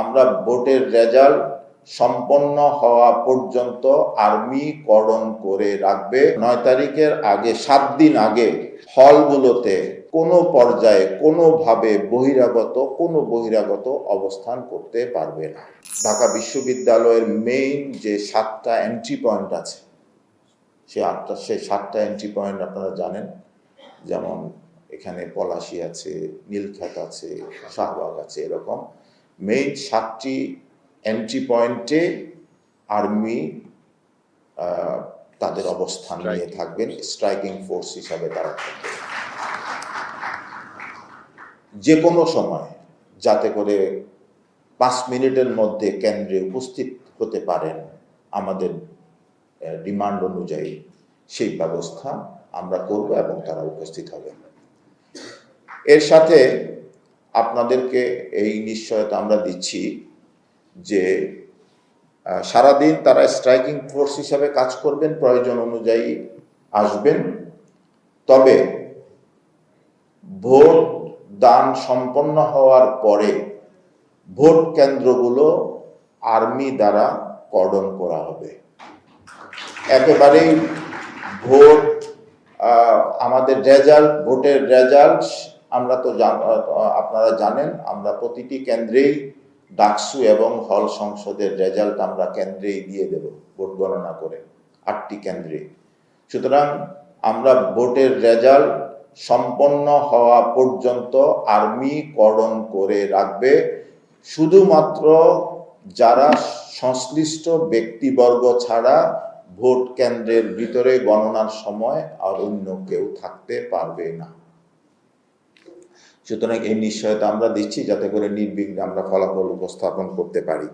আমরা ভোটের রেজাল্ট সম্পন্ন হওয়া পর্যন্ত আর্মি করণ করে রাখবে। নয় তারিখের আগে, সাত দিন আগে হলগুলোতে কোনো পর্যায়ে কোনোভাবে বহিরাগত, কোনো বহিরাগত অবস্থান করতে পারবে না। ঢাকা বিশ্ববিদ্যালয়ের মেইন যে সাতটা এন্ট্রি পয়েন্ট আছে, সে আটটা, সে সাতটা এন্ট্রি পয়েন্ট আপনারা জানেন। যেমন এখানে পলাশি আছে, নীলক্ষেত আছে, শাহবাগ আছে, এরকম। মেইন সাতটি এন্ট্রি পয়েন্টে আর্মি তাদের অবস্থান নিয়ে থাকবেন। স্ট্রাইকিং ফোর্স হিসাবে তারা থাকবেন। যে কোনো সময় যাতে করে পাঁচ মিনিটের মধ্যে কেন্দ্রে উপস্থিত হতে পারেন আমাদের ডিমান্ড অনুযায়ী সেই ব্যবস্থা আমরা করব এবং তারা উপস্থিত হবে। এর সাথে আপনাদেরকে এই নিশ্চয়তা আমরা দিচ্ছি যে সারাদিন তারা স্ট্রাইকিং ফোর্স হিসাবে কাজ করবেন, প্রয়োজন অনুযায়ী আসবেন। তবে ভোট দান সম্পন্ন হওয়ার পরে ভোট কেন্দ্রগুলো আর্মি দ্বারা কর্ডন করা হবে। একেবারেই ভোট আমাদের রেজাল্ট ভোটের রেজাল্ট আমরা তো আপনারা জানেন, আমরা প্রতিটি কেন্দ্রেই ডাকসু এবং হল সংসদের রেজাল্ট আমরা কেন্দ্রেই দিয়ে দেব, ভোট গণনা করে, আটটি কেন্দ্রে। সুতরাং আমরা ভোটের রেজাল্ট সম্পন্ন হওয়া পর্যন্ত আর্মি করণ করে রাখবে। শুধুমাত্র যারা সংশ্লিষ্ট ব্যক্তিবর্গ ছাড়া ভোট কেন্দ্রের ভিতরে গণনার সময় আর অন্য কেউ থাকতে পারবে না। সুতরাং এই নিশ্চয়তা আমরা দিচ্ছি যাতে করে নির্বিঘ্নে আমরা ফলাফল উপস্থাপন করতে পারি।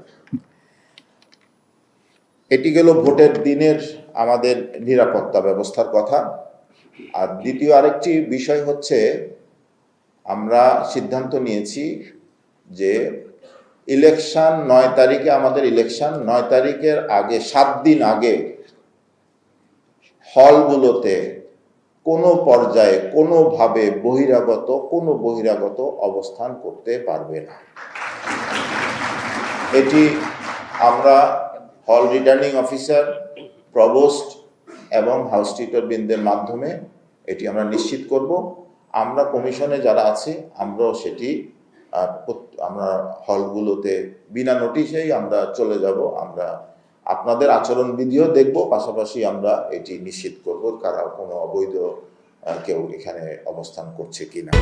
এটি গেল ভোটের দিনের আমাদের নিরাপত্তা ব্যবস্থার কথা। আর দ্বিতীয় আরেকটি বিষয় হচ্ছে, আমরা সিদ্ধান্ত নিয়েছি যে ইলেকশন নয় তারিখে, আমাদের ইলেকশন নয় তারিখের আগে, সাত দিন আগে হলগুলোতে কোনো পর্যায়ে কোনোভাবে বহিরাগত, কোনো বহিরাগত অবস্থান করতে পারবে না। এটি আমরা হল রিটার্নিং অফিসার প্রবোস্ট এবং হাউস টিউটর বৃন্দের মাধ্যমে এটি আমরা নিশ্চিত করব। আমরা কমিশনে যারা আছি, আমরাও সেটি আমরা হলগুলোতে বিনা নোটিশেই আমরা চলে যাব। আমরা আপনাদের আচরণবিধিও দেখব, পাশাপাশি আমরা এটি নিশ্চিত করব। খবর কারা কোনো অবৈধ কেউ এখানে অবস্থান করছে কিনা।